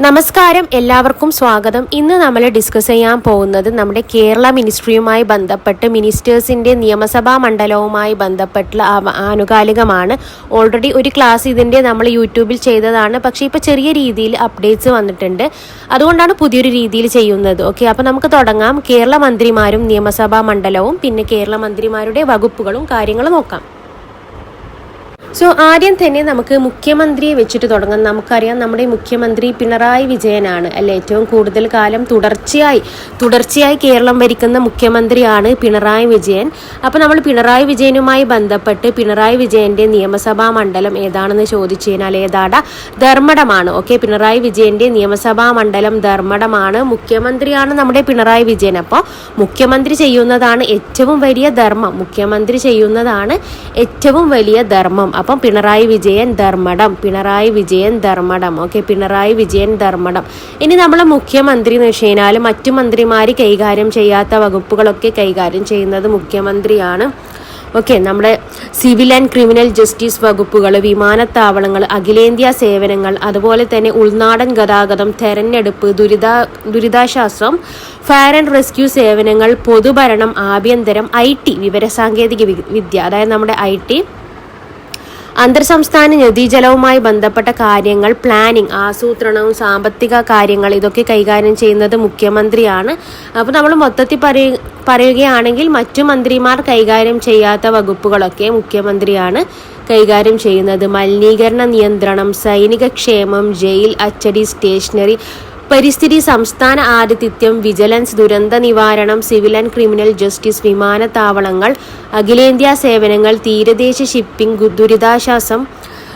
നമസ്കാരം. എല്ലാവർക്കും സ്വാഗതം. ഇന്ന് നമ്മൾ ഡിസ്കസ് ചെയ്യാൻ പോകുന്നത് നമ്മുടെ കേരള മിനിസ്ട്രിയുമായി ബന്ധപ്പെട്ട് മിനിസ്റ്റേഴ്സിന്റെ നിയമസഭാ മണ്ഡലവുമായി ബന്ധപ്പെട്ടുള്ള ആനുകാലികമാണ്. ഓൾറെഡി ഒരു ക്ലാസ് ഇതിന്റെ നമ്മൾ യൂട്യൂബിൽ ചെയ്തതാണ്. പക്ഷേ ഇപ്പോൾ ചെറിയ രീതിയിൽ അപ്ഡേറ്റ്സ് വന്നിട്ടുണ്ട്. അതുകൊണ്ടാണ് പുതിയൊരു രീതിയിൽ ചെയ്യുന്നത്. ഓക്കെ അപ്പോൾ നമുക്ക് തുടങ്ങാം. കേരള മന്ത്രിമാരും നിയമസഭാ മണ്ഡലവും പിന്നെ കേരള മന്ത്രിമാരുടെ വകുപ്പുകളും കാര്യങ്ങളും നോക്കാം. സോ ആദ്യം തന്നെ നമുക്ക് മുഖ്യമന്ത്രിയെ വെച്ചിട്ട് തുടങ്ങാം. നമുക്കറിയാം നമ്മുടെ മുഖ്യമന്ത്രി പിണറായി വിജയനാണ്. അല്ലെ? ഏറ്റവും കൂടുതൽ കാലം തുടർച്ചയായി തുടർച്ചയായി കേരളം ഭരിക്കുന്ന മുഖ്യമന്ത്രിയാണ് പിണറായി വിജയൻ. അപ്പോൾ നമ്മൾ പിണറായി വിജയനുമായി ബന്ധപ്പെട്ട് പിണറായി വിജയന്റെ നിയമസഭാ മണ്ഡലം ഏതാണെന്ന് ചോദിച്ചു കഴിഞ്ഞാൽ ഏതാട? ധർമ്മടമാണ്. ഓക്കെ പിണറായി വിജയന്റെ നിയമസഭാ മണ്ഡലം ധർമ്മടമാണ്. മുഖ്യമന്ത്രിയാണ് നമ്മുടെ പിണറായി വിജയൻ. അപ്പോൾ മുഖ്യമന്ത്രി ചെയ്യുന്നതാണ് ഏറ്റവും വലിയ ധർമ്മം. മുഖ്യമന്ത്രി ചെയ്യുന്നതാണ് ഏറ്റവും വലിയ ധർമ്മം. അപ്പം പിണറായി വിജയൻ ധർമ്മടം പിണറായി വിജയൻ ധർമ്മടം. ഓക്കെ പിണറായി വിജയൻ ധർമ്മടം. ഇനി നമ്മളെ മുഖ്യമന്ത്രി എന്ന് വെച്ച് കഴിഞ്ഞാൽ മറ്റു മന്ത്രിമാർ കൈകാര്യം ചെയ്യാത്ത വകുപ്പുകളൊക്കെ കൈകാര്യം ചെയ്യുന്നത് മുഖ്യമന്ത്രിയാണ്. ഓക്കെ നമ്മുടെ സിവിൽ ആൻഡ് ക്രിമിനൽ ജസ്റ്റിസ് വകുപ്പുകൾ വിമാനത്താവളങ്ങൾ അഖിലേന്ത്യാ സേവനങ്ങൾ അതുപോലെ തന്നെ ഉൾനാടൻ ഗതാഗതം തെരഞ്ഞെടുപ്പ് ദുരിത ദുരിതാശ്വാസം ഫയർ ആൻഡ് റെസ്ക്യൂ സേവനങ്ങൾ പൊതുഭരണം ആഭ്യന്തരം ഐ ടി വിവരസാങ്കേതിക വിദ്യ. അതായത് നമ്മുടെ ഐ ടി അന്തർ സംസ്ഥാന നദീജലവുമായി ബന്ധപ്പെട്ട കാര്യങ്ങൾ പ്ലാനിംഗ് ആസൂത്രണവും സാമ്പത്തിക കാര്യങ്ങൾ ഇതൊക്കെ കൈകാര്യം ചെയ്യുന്നത് മുഖ്യമന്ത്രിയാണ്. അപ്പോൾ നമ്മൾ മൊത്തത്തിൽ പറയ പറയുകയാണെങ്കിൽ മറ്റു മന്ത്രിമാർ കൈകാര്യം ചെയ്യാത്ത വകുപ്പുകളൊക്കെ മുഖ്യമന്ത്രിയാണ് കൈകാര്യം ചെയ്യുന്നത്. മലിനീകരണ നിയന്ത്രണം സൈനിക ക്ഷേമം ജയിൽ അച്ചടി സ്റ്റേഷനറി പരിസ്ഥിതി സംസ്ഥാന ആതിഥ്യം വിജിലൻസ് ദുരന്ത നിവാരണം സിവിൽ ആൻഡ് ക്രിമിനൽ ജസ്റ്റിസ് വിമാനത്താവളങ്ങൾ അഖിലേന്ത്യാ സേവനങ്ങൾ തീരദേശ ഷിപ്പിംഗ് ദുരിതാശ്വാസം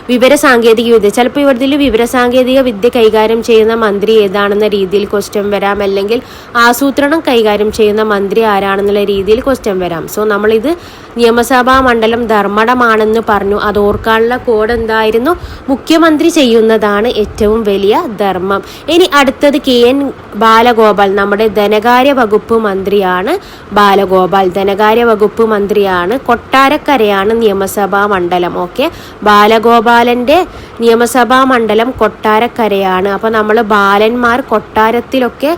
വിവരസാങ്കേതിക വിദ്യ. ചിലപ്പോൾ ഇവരിൽ വിവരസാങ്കേതിക വിദ്യ കൈകാര്യം ചെയ്യുന്ന മന്ത്രി ഏതാണെന്ന രീതിയിൽ ക്വസ്റ്റ്യൻ വരാം. അല്ലെങ്കിൽ ആസൂത്രണം കൈകാര്യം ചെയ്യുന്ന മന്ത്രി ആരാണെന്നുള്ള രീതിയിൽ ക്വസ്റ്റ്യൻ വരാം. സോ നമ്മളിത് നിയമസഭാ മണ്ഡലം ധർമ്മടമാണെന്ന് പറഞ്ഞു. അത് ഓർക്കാനുള്ള കോഡ് എന്തായിരുന്നു? മുഖ്യമന്ത്രി ചെയ്യുന്നതാണ് ഏറ്റവും വലിയ ധർമ്മം. ഇനി അടുത്തത് കെ എൻ ബാലഗോപാൽ നമ്മുടെ ധനകാര്യ വകുപ്പ് മന്ത്രിയാണ് ബാലഗോപാൽ. ധനകാര്യ വകുപ്പ് മന്ത്രിയാണ് കൊട്ടാരക്കരയാണ് നിയമസഭാ മണ്ഡലം. ഓക്കെ ബാലഗോപാലന്റെ നിയമസഭാ മണ്ഡലം കൊട്ടാരക്കരയാണ്. അപ്പോൾ നമ്മൾ ബാലന്മാർ കൊട്ടാരത്തിലൊക്കെ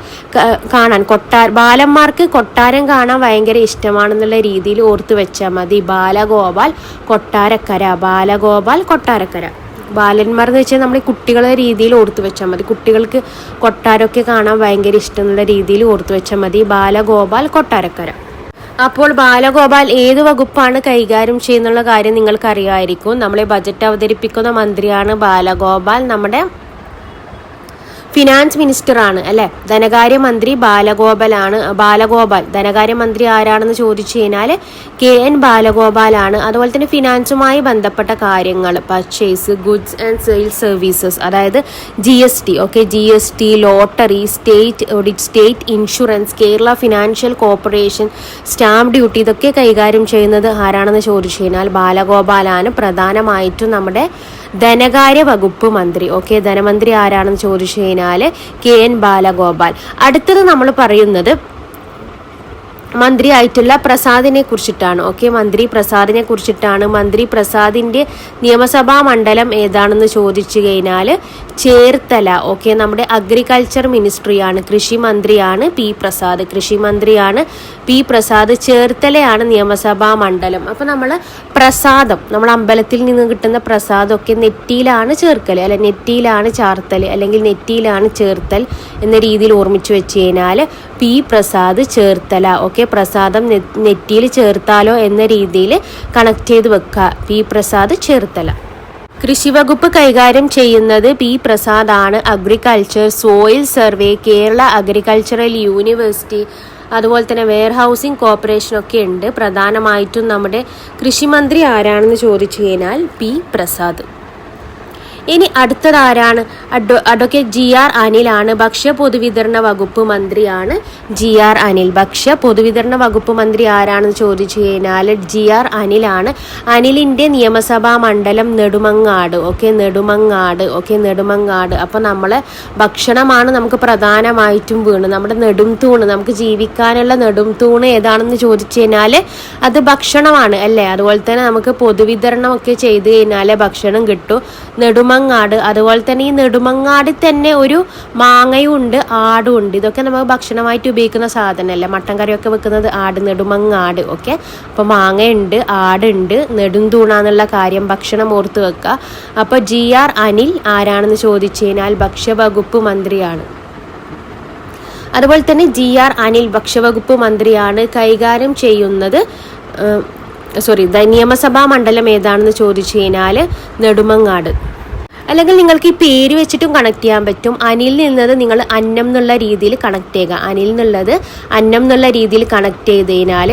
കാണാൻ കൊട്ടാ ബാലന്മാർക്ക് കൊട്ടാരം കാണാൻ ഭയങ്കര ഇഷ്ടമാണെന്നുള്ള രീതിയിൽ ഓർത്ത് വെച്ചാൽ മതി. ബാലഗോപാൽ കൊട്ടാരക്കര ബാലഗോപാൽ കൊട്ടാരക്കര. ബാലന്മാർ എന്ന് വെച്ചാൽ നമ്മൾ കുട്ടികളെ രീതിയിൽ ഓർത്ത് വെച്ചാൽ മതി. കുട്ടികൾക്ക് കൊട്ടാരമൊക്കെ കാണാൻ ഭയങ്കര ഇഷ്ടം എന്നുള്ള രീതിയിൽ ഓർത്ത് വെച്ചാൽ മതി. ബാലഗോപാൽ കൊട്ടാരക്കര. അപ്പോൾ ബാലഗോപാൽ ഏത് വകുപ്പാണ് കൈകാര്യം ചെയ്യുന്നുള്ള കാര്യം നിങ്ങൾക്ക് അറിയാമായിരിക്കും നമ്മളെ ബജറ്റ് അവതരിപ്പിക്കുന്ന മന്ത്രിയാണ് ബാലഗോപാൽ. നമ്മുടെ ഫിനാൻസ് മിനിസ്റ്റർ ആണ് അല്ലെ? ധനകാര്യ മന്ത്രി ബാലഗോപാലാണ് ബാലഗോപാൽ. ധനകാര്യമന്ത്രി ആരാണെന്ന് ചോദിച്ചു കഴിഞ്ഞാൽ കെ എൻ ബാലഗോപാലാണ്. അതുപോലെ തന്നെ ഫിനാൻസുമായി ബന്ധപ്പെട്ട കാര്യങ്ങൾ purchase goods and sale services അതായത് G S T okay G S T lottery state audit state insurance Kerala financial corporation stamp duty ഇതൊക്കെ കൈകാര്യം ചെയ്യുന്നത് ആരാണെന്ന് ചോദിച്ചു കഴിഞ്ഞാൽ ബാലഗോപാലാണ്. പ്രധാനമായിട്ടും നമ്മുടെ ധനകാര്യ വകുപ്പ് മന്ത്രി. ഓക്കെ ധനമന്ത്രി ആരാണെന്ന് ചോദിച്ചു കഴിഞ്ഞാൽ കെ എൻ ബാലഗോപാൽ. അടുത്തത് നമ്മൾ പറയുന്നത് മന്ത്രിയായിട്ടുള്ള പ്രസാദിനെ കുറിച്ചിട്ടാണ്. ഓക്കെ മന്ത്രി പ്രസാദിനെ കുറിച്ചിട്ടാണ്. മന്ത്രി പ്രസാദിന്റെ നിയമസഭാ മണ്ഡലം ഏതാണെന്ന് ചോദിച്ചു കഴിഞ്ഞാൽ ചേർത്തല. ഓക്കെ നമ്മുടെ അഗ്രികൾച്ചർ മിനിസ്ട്രിയാണ് കൃഷി മന്ത്രിയാണ് പി പ്രസാദ്. കൃഷി മന്ത്രിയാണ് പി പ്രസാദ് ചേർത്തലയാണ് നിയമസഭാ മണ്ഡലം. അപ്പോൾ നമ്മൾ പ്രസാദം നമ്മൾ അമ്പലത്തിൽ നിന്ന് കിട്ടുന്ന പ്രസാദമൊക്കെ നെറ്റിയിലാണ് ചേർക്കൽ അല്ലെ നെറ്റിയിലാണ് ചാർത്തൽ അല്ലെങ്കിൽ നെറ്റിയിലാണ് ചേർത്തൽ എന്ന രീതിയിൽ ഓർമ്മിച്ചു വെച്ച് കഴിഞ്ഞാൽ പി പ്രസാദ് ചേർത്തല. ഓക്കെ പ്രസാദം നെറ്റിയിൽ ചേർത്താലോ എന്ന രീതിയിൽ കണക്ട് ചെയ്ത് വെക്കുക. പി പ്രസാദ് ചേർത്തല. കൃഷിവകുപ്പ് കൈകാര്യം ചെയ്യുന്നത് പി പ്രസാദ് ആണ് agriculture soil survey Kerala agricultural university അതുപോലെ തന്നെ വെയർ ഹൗസിംഗ് കോർപ്പറേഷൻ ഒക്കെ ഉണ്ട്. പ്രധാനമായിട്ടും നമ്മുടെ കൃഷിമന്ത്രി ആരാണെന്ന് ചോദിച്ചു കഴിഞ്ഞാൽ പി പ്രസാദ്. ഇനി അടുത്തതാരാണ്? അഡ്വ അഡ്വക്കേറ്റ് ജി ആർ അനിലാണ് ഭക്ഷ്യ പൊതുവിതരണ വകുപ്പ് മന്ത്രിയാണ് ജി ആർ അനിൽ. ഭക്ഷ്യ പൊതുവിതരണ വകുപ്പ് മന്ത്രി ആരാണെന്ന് ചോദിച്ചു കഴിഞ്ഞാൽ ജി ആർ അനിലാണ്. അനിലിന്റെ നിയമസഭാ മണ്ഡലം നെടുമങ്ങാട്. ഓക്കെ നെടുമങ്ങാട്. ഓക്കെ നെടുമങ്ങാട്. അപ്പോൾ നമ്മൾ ഭക്ഷണമാണ് നമുക്ക് പ്രധാനമായിട്ടും വീണ് നമ്മുടെ നെടും തൂണ് നമുക്ക് ജീവിക്കാനുള്ള നെടും തൂണ് ഏതാണെന്ന് ചോദിച്ചു കഴിഞ്ഞാൽ അത് ഭക്ഷണമാണ് അല്ലേ? അതുപോലെ തന്നെ നമുക്ക് പൊതുവിതരണം ഒക്കെ ചെയ്ത് കഴിഞ്ഞാൽ ഭക്ഷണം കിട്ടും. നെടുമ നെടുമങ്ങാട് അതുപോലെ തന്നെ ഈ നെടുമങ്ങാടിൽ തന്നെ ഒരു മാങ്ങയും ഉണ്ട് ആടും ഉണ്ട് ഇതൊക്കെ നമുക്ക് ഭക്ഷണമായിട്ട് ഉപയോഗിക്കുന്ന സാധനമല്ലേ? മട്ടൻ കറിയൊക്കെ വെക്കുന്നത് ആട് നെടുമങ്ങാട് ഓക്കെ? അപ്പോൾ മാങ്ങയുണ്ട് ആടുണ്ട് നെടുന്തൂണാന്നുള്ള കാര്യം ഭക്ഷണം ഓർത്ത് വെക്കുക. അപ്പോൾ ജി ആർ അനിൽ ആരാണെന്ന് ചോദിച്ചു കഴിഞ്ഞാൽ ഭക്ഷ്യവകുപ്പ് മന്ത്രിയാണ്. അതുപോലെ തന്നെ ജി ആർ അനിൽ ഭക്ഷ്യവകുപ്പ് മന്ത്രിയാണ് കൈകാര്യം ചെയ്യുന്നത്. സോറി നിയമസഭാ മണ്ഡലം ഏതാണെന്ന് ചോദിച്ചു കഴിഞ്ഞാൽ നെടുമങ്ങാട്. അല്ലെങ്കിൽ നിങ്ങൾക്ക് ഈ പേര് വെച്ചിട്ടും കണക്ട് ചെയ്യാൻ പറ്റും. അനിൽ നിന്നത് നിങ്ങൾ അന്നം എന്നുള്ള രീതിയിൽ കണക്ട് ചെയ്യുക. അനിൽ എന്നുള്ളത് അന്നം എന്നുള്ള രീതിയിൽ കണക്ട് ചെയ്ത് കഴിഞ്ഞാൽ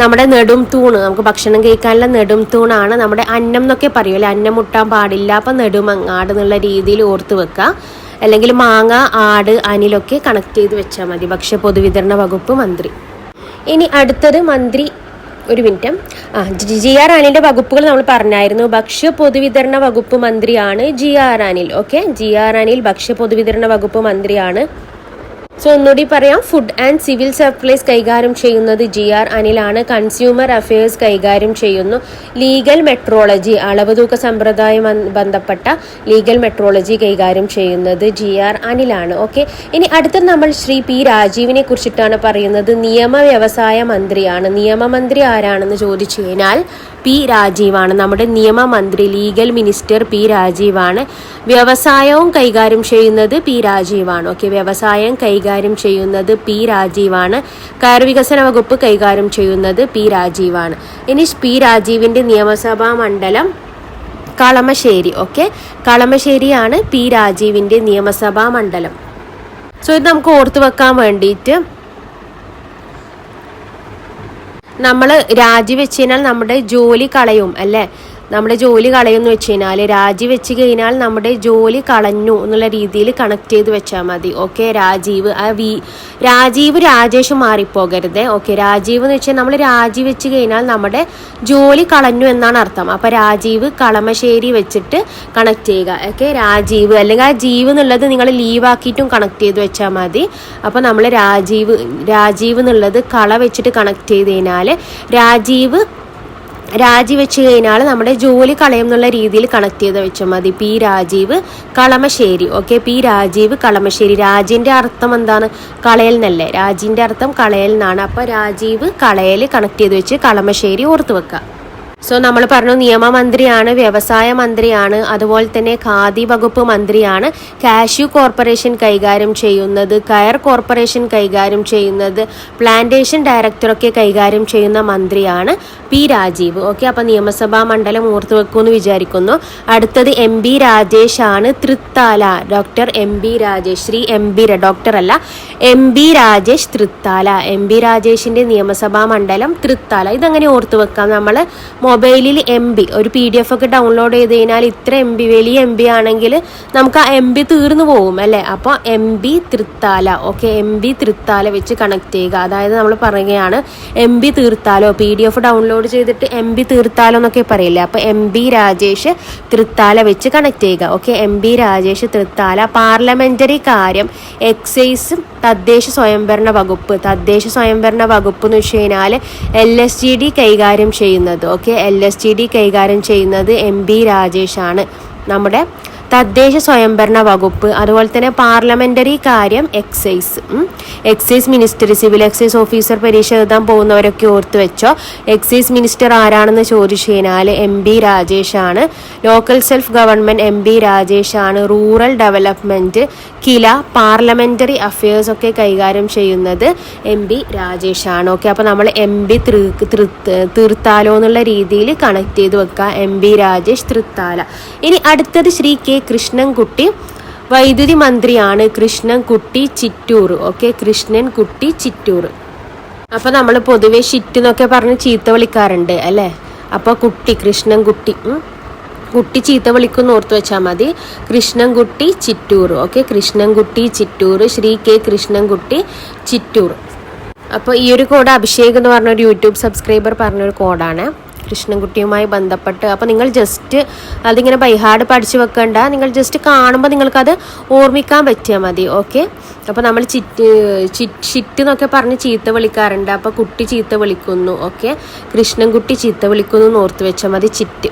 നമ്മുടെ നെടും തൂണ് നമുക്ക് ഭക്ഷണം കഴിക്കാനുള്ള നെടും തൂണാണ് നമ്മുടെ അന്നം എന്നൊക്കെ പറയുമല്ലോ അന്നം മുട്ടാൻ പാടില്ല അപ്പം നെടുമങ്ങാട് എന്നുള്ള രീതിയിൽ ഓർത്ത് വെക്കുക. അല്ലെങ്കിൽ മാങ്ങ ആട് അനിലൊക്കെ കണക്ട് ചെയ്ത് വെച്ചാൽ മതി. ഭക്ഷ്യ പൊതുവിതരണ വകുപ്പ് മന്ത്രി. ഇനി അടുത്തത് മന്ത്രി ഒരു മിനിറ്റ്. ജി ആർ അനിലിന്റെ വകുപ്പുകൾ നമ്മൾ പറഞ്ഞായിരുന്നു. ഭക്ഷ്യ പൊതുവിതരണ വകുപ്പ് മന്ത്രിയാണ് G R Anil okay? G R Anil ഭക്ഷ്യ പൊതുവിതരണ വകുപ്പ് മന്ത്രിയാണ് സോ ഒന്നുകൂടി പറയാം. ഫുഡ് ആൻഡ് സിവിൽ സപ്ലൈസ് കൈകാര്യം ചെയ്യുന്നത് ജി ആർ അനിലാണ്. കൺസ്യൂമർ അഫയേഴ്സ് കൈകാര്യം ചെയ്യുന്നു. ലീഗൽ മെട്രോളജി അളവ് തൂക്ക സമ്പ്രദായം ബന്ധപ്പെട്ട ലീഗൽ മെട്രോളജി കൈകാര്യം ചെയ്യുന്നത് ജി ആർ അനിലാണ്. ഓക്കെ ഇനി അടുത്ത നമ്മൾ ശ്രീ പി രാജീവിനെ കുറിച്ചിട്ടാണ് പറയുന്നത്. നിയമ വ്യവസായ മന്ത്രിയാണ്. നിയമമന്ത്രി ആരാണെന്ന് ചോദിച്ചു കഴിഞ്ഞാൽ പി രാജീവാണ്. നമ്മുടെ നിയമമന്ത്രി ലീഗൽ മിനിസ്റ്റർ പി രാജീവാണ്. വ്യവസായവും കൈകാര്യം ചെയ്യുന്നത് പി രാജീവാണ്. ഓക്കെ വ്യവസായം കൈകാര്യം ചെയ്യുന്നത് പി രാജീവാണ്. കയർ വികസന വകുപ്പ് കൈകാര്യം ചെയ്യുന്നത് പി രാജീവാണ്. ഇനി പി രാജീവിന്റെ നിയമസഭാ മണ്ഡലം കളമശ്ശേരി. ഓക്കെ കളമശ്ശേരിയാണ് പി രാജീവിന്റെ നിയമസഭാ മണ്ഡലം. സോ ഇത് നമുക്ക് ഓർത്തു വെക്കാൻ വേണ്ടിയിട്ട് നമ്മൾ രാജിവെച്ച് കഴിഞ്ഞാൽ നമ്മുടെ ജോലി കളയും അല്ലേ? നമ്മുടെ ജോലി കളയുമെന്ന് വെച്ച് കഴിഞ്ഞാൽ രാജിവെച്ച് കഴിഞ്ഞാൽ നമ്മുടെ ജോലി കളഞ്ഞു എന്നുള്ള രീതിയിൽ കണക്ട് ചെയ്ത് വെച്ചാൽ മതി. ഓക്കെ രാജീവ് ആ വി രാജീവ് രാജേഷ് മാറിപ്പോകരുത്. ഓക്കെ രാജീവ് എന്ന് വെച്ചാൽ നമ്മൾ രാജി വെച്ച് കഴിഞ്ഞാൽ നമ്മുടെ ജോലി കളഞ്ഞു എന്നാണ് അർത്ഥം. അപ്പോൾ രാജീവ് കളമശ്ശേരി വെച്ചിട്ട് കണക്ട് ചെയ്യുക. ഓക്കെ രാജീവ് അല്ലെങ്കിൽ ആ ജീവ് എന്നുള്ളത് നിങ്ങൾ ലീവാക്കിയിട്ടും കണക്ട് ചെയ്ത് വെച്ചാൽ മതി. അപ്പോൾ നമ്മൾ രാജീവ് രാജീവ് എന്നുള്ളത് കള വെച്ചിട്ട് കണക്ട് ചെയ്ത് കഴിഞ്ഞാൽ രാജീവ് രാജിവെച്ച് കഴിഞ്ഞാൽ നമ്മുടെ ജോലി കളയും എന്നുള്ള രീതിയിൽ കണക്ട് ചെയ്ത് വെച്ചാൽ മതി. P Rajeev Kalamassery. Okay P Rajeev Kalamassery. രാജിന്റെ അർത്ഥം എന്താണ്? കളയൽ എന്നല്ലേ രാജിന്റെ അർത്ഥം കളയൽ എന്നാണ് അപ്പോൾ രാജീവ് കളയൽ കണക്ട് ചെയ്ത് വെച്ച് കളമശ്ശേരി ഓർത്ത് വെക്കുക സോ നമ്മൾ പറഞ്ഞു നിയമമന്ത്രിയാണ് വ്യവസായ മന്ത്രിയാണ് അതുപോലെ തന്നെ ഖാദി വകുപ്പ് മന്ത്രിയാണ് കാഷ്യു കോർപ്പറേഷൻ കൈകാര്യം ചെയ്യുന്നത് കയർ കോർപ്പറേഷൻ കൈകാര്യം ചെയ്യുന്നത് പ്ലാന്റേഷൻ ഡയറക്ടറൊക്കെ കൈകാര്യം ചെയ്യുന്ന മന്ത്രിയാണ് പി രാജീവ്. ഓക്കെ അപ്പോൾ നിയമസഭാ മണ്ഡലം ഓർത്തു വെക്കുമെന്ന് വിചാരിക്കുന്നു. അടുത്തത് എം ബി രാജേഷ് ആണ് Thrithala doctor M B Rajesh Shri M B doctor അല്ല M B Rajesh Thrithala M B രാജേഷിന്റെ നിയമസഭാ മണ്ഡലം തൃത്താല. ഇതങ്ങനെ ഓർത്തു വെക്കാം നമ്മൾ മൊബൈലിൽ എം ബി. ഒരു പി ഡി എഫ് ഒക്കെ ഡൗൺലോഡ് ചെയ്ത് കഴിഞ്ഞാൽ ഇത്ര എം ബി വലിയ എം ബി ആണെങ്കിൽ നമുക്ക് ആ എം ബി തീർന്നു പോകും അല്ലേ? അപ്പോൾ M B Thrithala okay M B Thrithala വെച്ച് കണക്ട് ചെയ്യുക. അതായത് നമ്മൾ പറയുകയാണ് M B തീർത്താലോ? P D F download ചെയ്തിട്ട് എം ബി തീർത്താലോ എന്നൊക്കെ പറയില്ലേ? അപ്പോൾ എം ബി രാജേഷ് തൃത്താല വെച്ച് കണക്ട് ചെയ്യുക okay M B Rajesh Thrithala parliamentary കാര്യം എക്സൈസും തദ്ദേശ സ്വയംഭരണ വകുപ്പ്. തദ്ദേശ സ്വയംഭരണ വകുപ്പ് എന്ന് വെച്ച് കഴിഞ്ഞാൽ എൽ എസ് ജി ഡി കൈകാര്യം ചെയ്യുന്നത് okay L S T D കൈകാര്യം ചെയ്യുന്നത് എം ബി രാജേഷാണ്. നമ്മുടെ തദ്ദേശ സ്വയംഭരണ വകുപ്പ് അതുപോലെ തന്നെ പാർലമെന്ററി കാര്യം excise excise minister civil excise officer പരീക്ഷ എഴുതാൻ പോകുന്നവരൊക്കെ ഓർത്ത് വെച്ചോ? എക്സൈസ് മിനിസ്റ്റർ ആരാണെന്ന് ചോദിച്ചു കഴിഞ്ഞാൽ M B രാജേഷാണ്. Local self government M B രാജേഷാണ്. Rural development KILA parliamentary affairs ഒക്കെ കൈകാര്യം ചെയ്യുന്നത് എം പി രാജേഷാണ്. ഓക്കെ അപ്പോൾ നമ്മൾ എം പി തീർത്താലോ എന്നുള്ള രീതിയിൽ കണക്ട് ചെയ്ത് വെക്കുക എം പി രാജേഷ് തൃത്താല. ഇനി അടുത്തത് ശ്രീ കെ കൃഷ്ണൻകുട്ടി വൈദ്യുതി മന്ത്രിയാണ്. കൃഷ്ണൻകുട്ടി ചിറ്റൂർ. ഓക്കെ കൃഷ്ണൻകുട്ടി ചിറ്റൂർ. അപ്പോൾ നമ്മൾ പൊതുവേ ഷിറ്റ് എന്നൊക്കെ പറഞ്ഞ് ചീത്ത വിളിക്കാറുണ്ട് അല്ലേ? അപ്പോൾ കുട്ടി കൃഷ്ണൻകുട്ടി കുട്ടി ചീത്ത വിളിക്കുന്ന ഓർത്ത് വെച്ചാൽ മതി. കൃഷ്ണൻകുട്ടി ചിറ്റൂർ. ഓക്കെ കൃഷ്ണൻകുട്ടി ചിറ്റൂർ. ശ്രീ കെ കൃഷ്ണൻകുട്ടി ചിറ്റൂർ. അപ്പോൾ ഈ ഒരു കോഡ് അഭിഷേക് എന്ന് പറഞ്ഞ ഒരു യൂട്യൂബ് സബ്സ്ക്രൈബർ പറഞ്ഞൊരു കോഡാണ്. കൃഷ്ണൻകുട്ടിയുമായി ബന്ധപ്പെട്ട്. അപ്പോൾ നിങ്ങൾ ജസ്റ്റ് അതിങ്ങനെ ബൈഹാർഡ് പഠിച്ചു വെക്കണ്ട. നിങ്ങൾ ജസ്റ്റ് കാണുമ്പോൾ നിങ്ങൾക്കത് ഓർമ്മിക്കാൻ പറ്റിയാൽ മതി. ഓക്കെ അപ്പോൾ നമ്മൾ ചിറ്റ് ചിറ്റ് എന്നൊക്കെ പറഞ്ഞ് ചീത്ത വിളിക്കാറുണ്ട്. അപ്പോൾ കുട്ടി ചീത്ത വിളിക്കുന്നു. ഓക്കെ കൃഷ്ണൻകുട്ടി ചീത്ത വിളിക്കുന്നു എന്ന് ഓർത്ത് വെച്ചാൽ മതി ചിറ്റ്.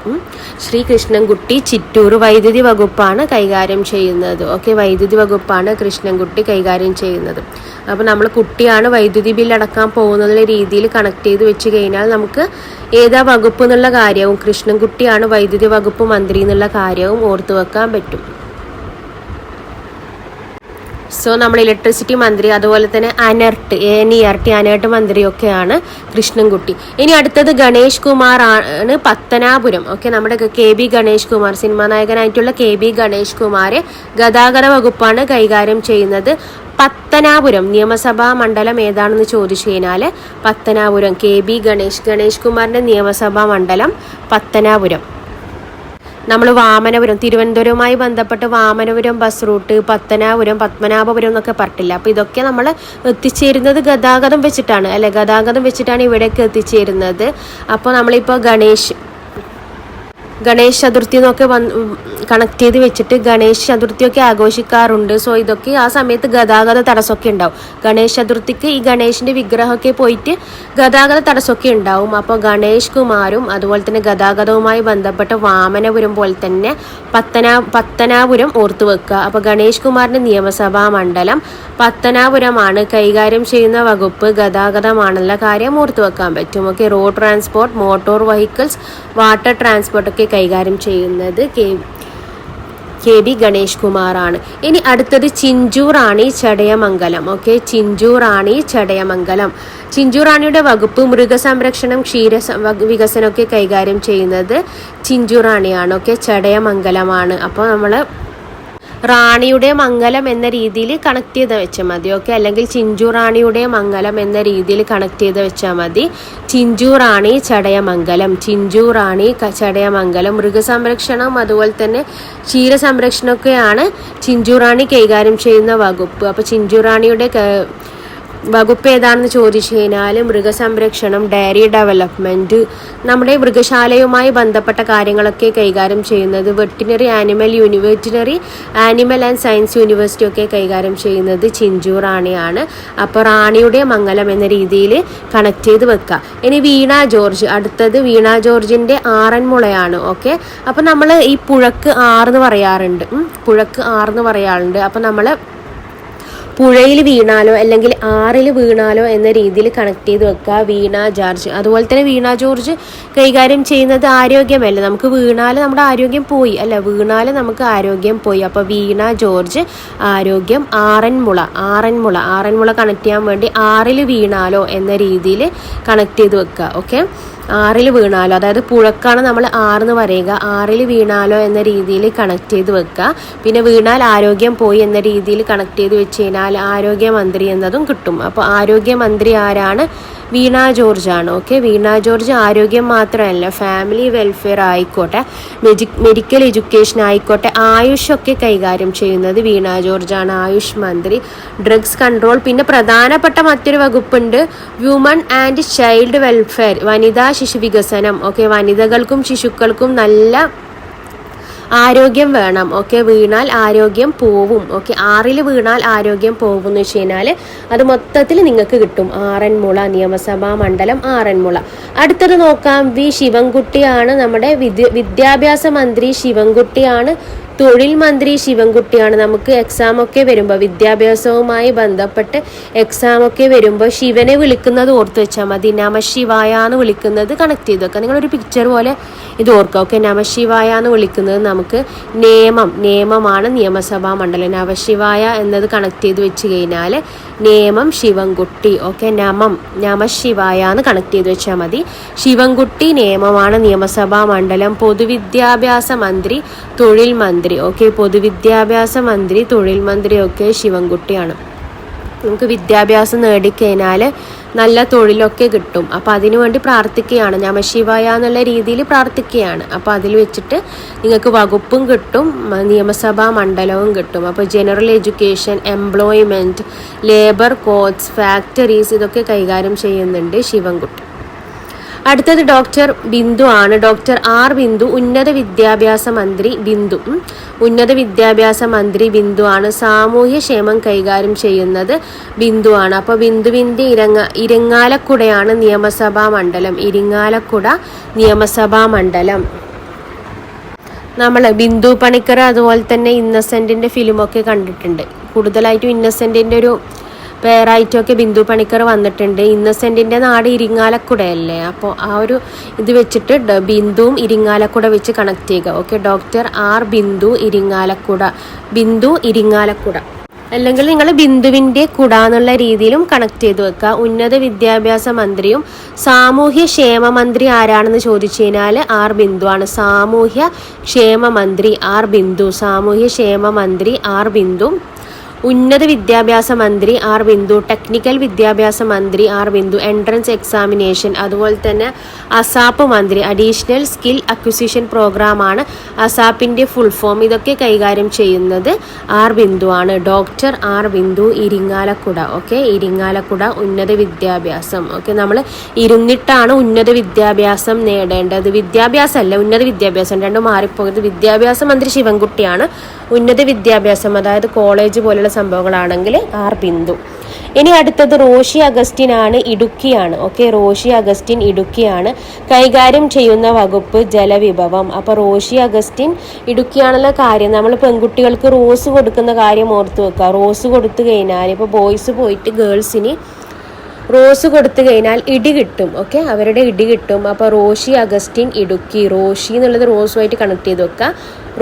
ശ്രീ കൃഷ്ണൻകുട്ടി ചിറ്റൂർ വൈദ്യുതി വകുപ്പാണ് കൈകാര്യം ചെയ്യുന്നത്. ഓക്കെ വൈദ്യുതി വകുപ്പാണ് കൃഷ്ണൻകുട്ടി കൈകാര്യം ചെയ്യുന്നത്. അപ്പോൾ നമ്മൾ കുട്ടിയാണ് വൈദ്യുതി ബില്ലടക്കാൻ പോകുന്ന രീതിയിൽ കണക്ട് ചെയ്ത് വെച്ച് കഴിഞ്ഞാൽ നമുക്ക് ഏതാ വകുപ്പ് എന്നുള്ള കാര്യവും കൃഷ്ണൻകുട്ടിയാണ് വൈദ്യുതി വകുപ്പ് മന്ത്രി എന്നുള്ള കാര്യവും ഓർത്തു വെക്കാൻ പറ്റും. സോ നമ്മൾ ഇലക്ട്രിസിറ്റി മന്ത്രി അതുപോലെ തന്നെ ANERT N E R T ANERT മന്ത്രിയൊക്കെയാണ് Krishnankutty. ഇനി അടുത്തത് ഗണേഷ് കുമാർ ആണ് പത്തനാപുരം. ഓക്കെ നമ്മുടെ K B Ganesh Kumar cinema നായകനായിട്ടുള്ള K B Ganesh Kumar ഗതാഗത വകുപ്പാണ് കൈകാര്യം ചെയ്യുന്നത്. പത്തനാപുരം നിയമസഭാ മണ്ഡലം ഏതാണെന്ന് ചോദിച്ചു കഴിഞ്ഞാൽ പത്തനാപുരം കെ ബി ഗണേഷ് ഗണേഷ് കുമാറിന്റെ നിയമസഭാ മണ്ഡലം പത്തനാപുരം. നമ്മൾ വാമനപുരം തിരുവനന്തപുരവുമായി ബന്ധപ്പെട്ട് വാമനപുരം ബസ് റൂട്ട് പത്തനാപുരം പത്മനാഭപുരം എന്നൊക്കെ പറഞ്ഞില്ല അപ്പോൾ ഇതൊക്കെ നമ്മൾ എത്തിച്ചേരുന്നത് ഗതാഗതം വെച്ചിട്ടാണ്. അല്ലെ ഗതാഗതം വെച്ചിട്ടാണ് ഇവിടേക്ക് എത്തിച്ചേരുന്നത്. അപ്പോൾ നമ്മളിപ്പോൾ ഗണേഷ് ഗണേശ് ചതുർത്ഥി എന്നൊക്കെ വന്ന് കണക്ട് ചെയ്ത് വെച്ചിട്ട് ഗണേശ് ചതുർത്ഥിയൊക്കെ ആഘോഷിക്കാറുണ്ട്. സോ ഇതൊക്കെ ആ സമയത്ത് ഗതാഗത തടസ്സമൊക്കെ ഉണ്ടാവും. ഗണേശ് ചതുർത്ഥിക്ക് ഈ ഗണേശിന്റെ വിഗ്രഹമൊക്കെ പോയിട്ട് ഗതാഗത തടസ്സമൊക്കെ ഉണ്ടാവും. അപ്പോൾ ഗണേഷ് കുമാറും അതുപോലെ തന്നെ ഗതാഗതവുമായി ബന്ധപ്പെട്ട വാമനപുരം പോലെ തന്നെ പത്തനാ പത്തനാപുരം ഓർത്തു വെക്കുക. അപ്പോൾ ഗണേഷ് കുമാറിന്റെ നിയമസഭാ മണ്ഡലം പത്തനാപുരമാണ്. കൈകാര്യം ചെയ്യുന്ന വകുപ്പ് ഗതാഗതമാണെന്നുള്ള കാര്യം ഓർത്തു വെക്കാൻ പറ്റും. Okay road transport motor vehicles water transport ഒക്കെ കൈകാര്യം ചെയ്യുന്നത് കെ കെ ബി ഗണേഷ് കുമാറാണ്. ഇനി അടുത്തത് ചിഞ്ചൂറാണി ചടയമംഗലം. ഓക്കെ ചിഞ്ചൂറാണി ചടയമംഗലം. ചിഞ്ചൂറാണിയുടെ വകുപ്പ് മൃഗസംരക്ഷണം ക്ഷീര വികസനമൊക്കെ കൈകാര്യം ചെയ്യുന്നത് ചിഞ്ചൂറാണിയാണ് ഓക്കെ ചടയമംഗലമാണ്. അപ്പോൾ നമ്മൾ റാണിയുടെ മംഗലം എന്ന രീതിയിൽ കണക്ട് ചെയ്ത് വെച്ചാൽ മതി. ഓക്കെ അല്ലെങ്കിൽ ചിഞ്ചു റാണിയുടെ മംഗലം എന്ന രീതിയിൽ കണക്ട് ചെയ്ത് വെച്ചാൽ മതി. ചിഞ്ചു റാണി ചടയമംഗലം. ചിഞ്ചു റാണി ചടയമംഗലം. മൃഗസംരക്ഷണം അതുപോലെ തന്നെ ക്ഷീരസംരക്ഷണമൊക്കെയാണ് ചിഞ്ചു റാണി കൈകാര്യം ചെയ്യുന്ന വകുപ്പ്. അപ്പോൾ ചിഞ്ചു റാണിയുടെ വകുപ്പ് ഏതാണെന്ന് ചോദിച്ചു കഴിഞ്ഞാൽ മൃഗസംരക്ഷണം ഡയറി ഡെവലപ്മെന്റ് നമ്മുടെ മൃഗശാലയുമായി ബന്ധപ്പെട്ട കാര്യങ്ങളൊക്കെ കൈകാര്യം ചെയ്യുന്നത് veterinary animal uni veterinary animal and science university ഒക്കെ കൈകാര്യം ചെയ്യുന്നത് ചിഞ്ചു റാണിയാണ്. അപ്പോൾ റാണിയുടെ മംഗലം എന്ന രീതിയിൽ കണക്ട് ചെയ്ത് വെക്കുക ഇനി വീണ ജോർജ് അടുത്തത് വീണ ജോർജിന്റെ ആറന്മുളയാണ് ഓക്കെ അപ്പോൾ നമ്മൾ ഈ പുഴക്ക് ആറെന്ന് പറയാറുണ്ട്. പുഴക്ക് ആറെന്ന് പറയാറുണ്ട്. അപ്പോൾ നമ്മൾ പുഴയിൽ വീണാലോ അല്ലെങ്കിൽ ആറിൽ വീണാലോ എന്ന രീതിയിൽ കണക്ട് ചെയ്ത് വെക്കുക. വീണ ജോർജ്. അതുപോലെ തന്നെ വീണ ജോർജ് കൈകാര്യം ചെയ്യുന്നത് ആരോഗ്യമല്ല? നമുക്ക് വീണാൽ നമ്മുടെ ആരോഗ്യം പോയി. അല്ല വീണാൽ നമുക്ക് ആരോഗ്യം പോയി. അപ്പോൾ വീണ ജോർജ് ആരോഗ്യം ആറന്മുള. ആറന്മുള. ആറന്മുള കണക്ട് ചെയ്യാൻ വേണ്ടി ആറിൽ വീണാലോ എന്ന രീതിയിൽ കണക്ട് ചെയ്ത് വെക്കുക. ഓക്കെ ആറിൽ വീണാലോ അതായത് പുഴക്കാണ് നമ്മൾ ആറെന്ന് പറയുക ആറിൽ വീണാലോ എന്ന രീതിയിൽ കണക്ട് ചെയ്ത് വെക്കുക. പിന്നെ വീണാൽ ആരോഗ്യം പോയി എന്ന രീതിയിൽ കണക്ട് ചെയ്ത് വെച്ച് കഴിഞ്ഞാൽ ആരോഗ്യമന്ത്രി എന്നതും കിട്ടും. അപ്പോൾ ആരോഗ്യമന്ത്രി ആരാണ്? വീണ ജോർജ് ആണ്. ഓക്കെ വീണ ജോർജ് ആരോഗ്യം മാത്രമല്ല ഫാമിലി വെൽഫെയർ ആയിക്കോട്ടെ മെഡിക്കൽ എഡ്യൂക്കേഷൻ ആയിക്കോട്ടെ ആയുഷൊക്കെ കൈകാര്യം ചെയ്യുന്നത് വീണ ജോർജാണ് ആയുഷ് മന്ത്രി ഡ്രഗ്സ് കൺട്രോൾ പിന്നെ പ്രധാനപ്പെട്ട മറ്റൊരു വകുപ്പുണ്ട് വ്യൂമൺ ആൻഡ് ചൈൽഡ് വെൽഫെയർ വനിതാ ശിശു വികസനം. ഓക്കെ വനിതകൾക്കും ശിശുക്കൾക്കും നല്ല ആരോഗ്യം വേണം ഓക്കെ വീണാൽ ആരോഗ്യം പോവും ഓക്കെ ആറിൽ വീണാൽ ആരോഗ്യം പോകും എന്ന് വെച്ച് കഴിഞ്ഞാൽ അത് മൊത്തത്തിൽ നിങ്ങൾക്ക് കിട്ടും. ആറന്മുള നിയമസഭാ മണ്ഡലം ആറന്മുള. അടുത്തത് നോക്കാം. വി ശിവൻകുട്ടിയാണ് നമ്മുടെ വിദ്യ വിദ്യാഭ്യാസ മന്ത്രി ശിവൻകുട്ടിയാണ് തൊഴിൽ മന്ത്രി ശിവൻകുട്ടിയാണ്. നമുക്ക് എക്സാം ഒക്കെ വരുമ്പോൾ വിദ്യാഭ്യാസവുമായി ബന്ധപ്പെട്ട് എക്സാം ഒക്കെ വരുമ്പോൾ ശിവനെ വിളിക്കുന്നത് ഓർത്ത് വെച്ചാൽ മതി. നമശിവായ എന്ന് വിളിക്കുന്നത് കണക്ട് ചെയ്ത് വെക്കുക നിങ്ങളൊരു പിക്ചർ പോലെ ഇത് ഓർക്കുക ഓക്കെ നമശിവായ എന്ന് വിളിക്കുന്നത് നമുക്ക് നിയമം നിയമമാണ് നിയമസഭാ മണ്ഡലം. നമശിവായ എന്നത് കണക്ട് ചെയ്ത് വെച്ച് കഴിഞ്ഞാൽ നിയമം ശിവൻകുട്ടി. ഓക്കെ നമം നമശിവായ എന്ന് കണക്ട് ചെയ്ത് വെച്ചാൽ മതി. ശിവൻകുട്ടി നിയമമാണ് നിയമസഭാ മണ്ഡലം. പൊതുവിദ്യാഭ്യാസ മന്ത്രി തൊഴിൽ മന്ത്രി. ഓക്കെ പൊതുവിദ്യാഭ്യാസ മന്ത്രി തൊഴിൽ മന്ത്രി ഒക്കെ ശിവൻകുട്ടിയാണ്. നമുക്ക് വിദ്യാഭ്യാസം നേടിക്കഴിഞ്ഞാൽ നല്ല തൊഴിലൊക്കെ കിട്ടും. അപ്പോൾ അതിനുവേണ്ടി പ്രാർത്ഥിക്കുകയാണ്. നമശിവായ എന്നുള്ള രീതിയിൽ പ്രാർത്ഥിക്കുകയാണ്. അപ്പോൾ അതിൽ വെച്ചിട്ട് നിങ്ങൾക്ക് വകുപ്പും കിട്ടും നിയമസഭാ മണ്ഡലവും കിട്ടും. അപ്പോൾ general education employment labour codes factories ഇതൊക്കെ കൈകാര്യം ചെയ്യുന്നുണ്ട് ശിവൻകുട്ടി. അടുത്തത് ഡോക്ടർ ബിന്ദു ആണ്. ഡോക്ടർ ആർ ബിന്ദു ഉന്നത വിദ്യാഭ്യാസ മന്ത്രി ബിന്ദു. ഉന്നത വിദ്യാഭ്യാസ മന്ത്രി ബിന്ദു ആണ്. സാമൂഹ്യ ക്ഷേമം കൈകാര്യം ചെയ്യുന്നത് ബിന്ദു ആണ്. അപ്പോൾ ബിന്ദുവിന്റെ ഇരങ്ങ ഇരിങ്ങാലക്കുടയാണ് നിയമസഭാ മണ്ഡലം. ഇരിങ്ങാലക്കുട നിയമസഭാ മണ്ഡലം. നമ്മൾ ബിന്ദു പണിക്കർ അതുപോലെ തന്നെ ഇന്നസെന്റിന്റെ ഫിലിമൊക്കെ കണ്ടിട്ടുണ്ട്. കൂടുതലായിട്ടും ഇന്നസെന്റിന്റെ ഒരു പേരായിട്ടൊക്കെ ബിന്ദു പണിക്കർ വന്നിട്ടുണ്ട്. ഇന്നസെന്റിന്റെ നാട് ഇരിങ്ങാലക്കുടയല്ലേ? അപ്പോൾ ആ ഒരു ഇത് വെച്ചിട്ട് ബിന്ദുവും ഇരിങ്ങാലക്കുട വെച്ച് കണക്ട് ചെയ്യുക. Okay doctor R Bindu Irinjalakuda. Bindu Irinjalakuda. അല്ലെങ്കിൽ നിങ്ങൾ ബിന്ദുവിന്റെ കുട എന്നുള്ള രീതിയിലും കണക്ട് ചെയ്ത് വെക്കുക. ഉന്നത വിദ്യാഭ്യാസ മന്ത്രിയും സാമൂഹ്യ ക്ഷേമ മന്ത്രി ആരാണെന്ന് ചോദിച്ചു കഴിഞ്ഞാൽ ആർ ബിന്ദു ആണ്. സാമൂഹ്യ ക്ഷേമ മന്ത്രി ആർ ബിന്ദു. സാമൂഹ്യ ക്ഷേമ മന്ത്രി ആർ ബിന്ദു. ഉന്നത വിദ്യാഭ്യാസ മന്ത്രി ആർ ബിന്ദു ടെക്നിക്കൽ വിദ്യാഭ്യാസ മന്ത്രി ആർ ബിന്ദു എൻട്രൻസ് എക്സാമിനേഷൻ അതുപോലെ തന്നെ അസാപ്പ് മന്ത്രി അഡീഷണൽ സ്കിൽ അക്വിസിഷൻ പ്രോഗ്രാമാണ് അസാപ്പിന്റെ ഫുൾ ഫോം ഇതൊക്കെ കൈകാര്യം ചെയ്യുന്നത് ആർ ബിന്ദു ആണ്. Doctor R Bindu Irinjalakuda okay Irinjalakuda ഉന്നത വിദ്യാഭ്യാസം ഓക്കെ നമ്മൾ ഇരുന്നിട്ടാണ് ഉന്നത വിദ്യാഭ്യാസം നേടേണ്ടത്. വിദ്യാഭ്യാസമല്ല ഉന്നത വിദ്യാഭ്യാസം രണ്ടും മാറിപ്പോകുന്നത് വിദ്യാഭ്യാസ മന്ത്രി ശിവൻകുട്ടിയാണ്. ഉന്നത വിദ്യാഭ്യാസം അതായത് കോളേജ് പോലുള്ള സംഭവങ്ങളാണെങ്കിൽ ആർ ബിന്ദു. ഇനി അടുത്തത് റോഷി അഗസ്റ്റിൻ ആണ് ഇടുക്കിയാണ്. ഓക്കെ റോഷി അഗസ്റ്റിൻ ഇടുക്കിയാണ്. കൈകാര്യം ചെയ്യുന്ന വകുപ്പ് ജലവിഭവം. അപ്പോൾ റോഷി അഗസ്റ്റിൻ ഇടുക്കിയാണുള്ള കാര്യം. നമ്മൾ പെൺകുട്ടികൾക്ക് റോസ് കൊടുക്കുന്ന കാര്യം ഓർത്ത് വെക്കുക. റോസ് കൊടുത്തു കഴിഞ്ഞാൽ ഇപ്പോൾ ബോയ്സ് പോയിട്ട് ഗേൾസിന് റോസ് കൊടുത്തു കഴിഞ്ഞാൽ ഇടി കിട്ടും ഓക്കെ അവരുടെ ഇടി കിട്ടും. അപ്പോൾ റോഷി അഗസ്റ്റിൻ ഇടുക്കി. റോഷി എന്നുള്ളത് റോസുമായിട്ട് കണക്ട് ചെയ്ത് വെക്കുക.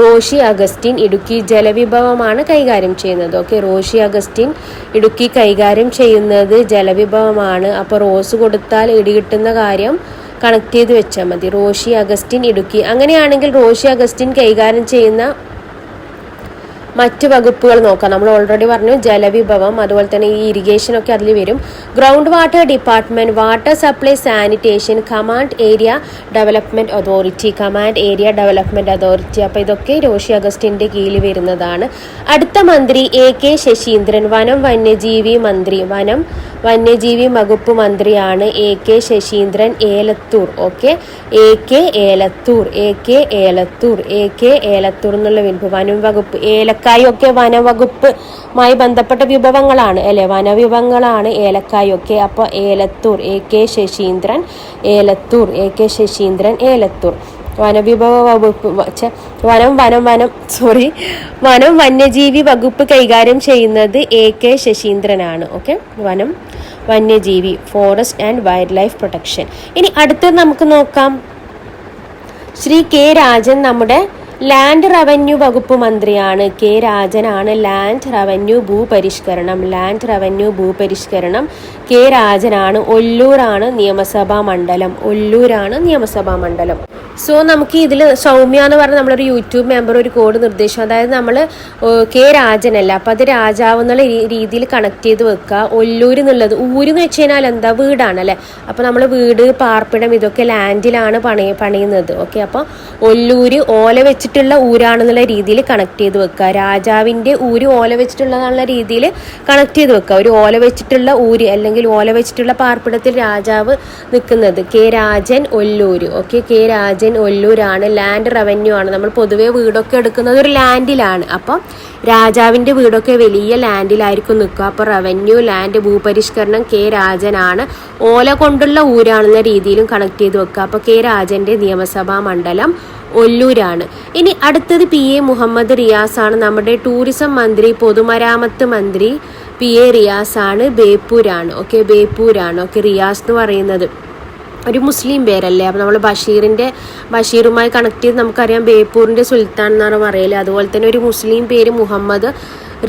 റോഷി അഗസ്റ്റിൻ ഇടുക്കി ജലവിഭവമാണ് കൈകാര്യം ചെയ്യുന്നത് ഓക്കെ റോഷി അഗസ്റ്റിൻ ഇടുക്കി കൈകാര്യം ചെയ്യുന്നത് ജലവിഭവമാണ്. അപ്പോൾ റോസ് കൊടുത്താൽ ഇടി കിട്ടുന്ന കാര്യം കണക്ട് ചെയ്ത് വെച്ചാൽ മതി. റോഷി അഗസ്റ്റിൻ ഇടുക്കി. അങ്ങനെയാണെങ്കിൽ റോഷി അഗസ്റ്റിൻ കൈകാര്യം ചെയ്യുന്ന മറ്റ് വകുപ്പുകൾ നോക്കാം. നമ്മൾ ഓൾറെഡി പറഞ്ഞു ജലവിഭവം അതുപോലെ തന്നെ ഈ ഇറിഗേഷൻ ഒക്കെ അതിൽ വരും. Ground water department water supply sanitation command area development authority command area development authority അപ്പോൾ ഇതൊക്കെ രോഷി അഗസ്റ്റിന്റെ കീഴിൽ വരുന്നതാണ്. അടുത്ത മന്ത്രി എ കെ ശശീന്ദ്രൻ വനം വന്യജീവി മന്ത്രി വനം വന്യജീവി വകുപ്പ് മന്ത്രിയാണ് A K Saseendran Elathur. Okay? A K Elathur A K Elathur A K Elathur എന്നുള്ള വിൻപ് വനം വകുപ്പ് ഏലക്കായും ഒക്കെ വനവകുപ്പുമായി ബന്ധപ്പെട്ട വിഭവങ്ങളാണ്. അല്ലെ വനവിഭവങ്ങളാണ് ഏലക്കായൊക്കെ. അപ്പോൾ Elathur A K Saseendran Elathur A K Saseendran Elathur. വനവിഭവ വകുപ്പ് വനം വനം വനം സോറി വനം വന്യജീവി വകുപ്പ് കൈകാര്യം ചെയ്യുന്നത് എ കെ ശശീന്ദ്രനാണ്. ഓക്കെ വനം വന്യജീവി forest and wild life protection ഇനി അടുത്തത് നമുക്ക് നോക്കാം. ശ്രീ കെ രാജൻ നമ്മുടെ ലാൻഡ് റവന്യൂ വകുപ്പ് മന്ത്രിയാണ് കെ രാജനാണ് ലാൻഡ് റവന്യൂ ഭൂപരിഷ്കരണം. ലാൻഡ് റവന്യൂ ഭൂപരിഷ്കരണം കെ രാജനാണ് ഒല്ലൂരാണ് നിയമസഭാ മണ്ഡലം ഒല്ലൂരാണ് നിയമസഭാ മണ്ഡലം. സോ നമുക്ക് ഇതിൽ സൗമ്യ എന്ന് പറഞ്ഞ നമ്മളൊരു യൂട്യൂബ് മെമ്പർ ഒരു കോഡ് നിർദ്ദേശം അതായത് നമ്മൾ കെ രാജനല്ല. അപ്പം അത് രാജാവ് എന്നുള്ള രീതിയിൽ കണക്ട് ചെയ്ത് വെക്കുക. ഒല്ലൂർ എന്നുള്ളത് ഊര് എന്ന് വെച്ച് കഴിഞ്ഞാൽ എന്താ വീടാണല്ലേ? അപ്പോൾ നമ്മൾ വീട് പാർപ്പിടം ഇതൊക്കെ ലാൻഡിലാണ് പണി പണിയുന്നത്. ഓക്കെ അപ്പോൾ ഒല്ലൂര് ഓല വെച്ചിട്ടുള്ള ഊരാണെന്നുള്ള രീതിയിൽ കണക്ട് ചെയ്ത് വെക്കുക. രാജാവിന്റെ ഊര് ഓല വെച്ചിട്ടുള്ളതാണെന്നുള്ള രീതിയിൽ കണക്ട് ചെയ്ത് വെക്കുക. ഒരു ഓല വെച്ചിട്ടുള്ള ഊര് അല്ലെങ്കിൽ ഓല വെച്ചിട്ടുള്ള പാർപ്പിടത്തിൽ രാജാവ് നിൽക്കുന്നത്. K Rajan Ollur okay K Rajan ഒല്ലൂരാണ്. Land revenue ആണ്. നമ്മൾ പൊതുവേ വീടൊക്കെ എടുക്കുന്നത് ഒരു ലാൻഡിലാണ് അപ്പം രാജാവിന്റെ വീടൊക്കെ വലിയ ലാൻഡിലായിരിക്കും നിൽക്കുക. അപ്പോൾ റവന്യൂ ലാൻഡ് ഭൂപരിഷ്കരണം കെ രാജനാണ്. ഓല കൊണ്ടുള്ള ഊരാണെന്ന രീതിയിലും കണക്ട് ചെയ്ത് വെക്കുക. അപ്പോൾ കെ രാജന്റെ നിയമസഭാ മണ്ഡലം ഒല്ലൂരാണ്. ഇനി അടുത്തത് പി എ മുഹമ്മദ് റിയാസ് ആണ് നമ്മുടെ ടൂറിസം മന്ത്രി പൊതുമരാമത്ത് മന്ത്രി പി എ റിയാസ് ആണ് ബേപ്പൂരാണ്. ഓക്കെ ബേപ്പൂരാണ്. ഓക്കെ റിയാസ് എന്ന് പറയുന്നത്. ഒരു മുസ്ലിം പേരല്ലേ? അപ്പോൾ നമ്മൾ ബഷീറിന്റെ ബഷീറുമായി കണക്ട് ചെയ്ത് നമുക്കറിയാം ബേപ്പൂരിന്റെ സുൽത്താൻ എന്നാണ് പറയൽ. അതുപോലെ തന്നെ ഒരു മുസ്ലിം പേര് മുഹമ്മദ്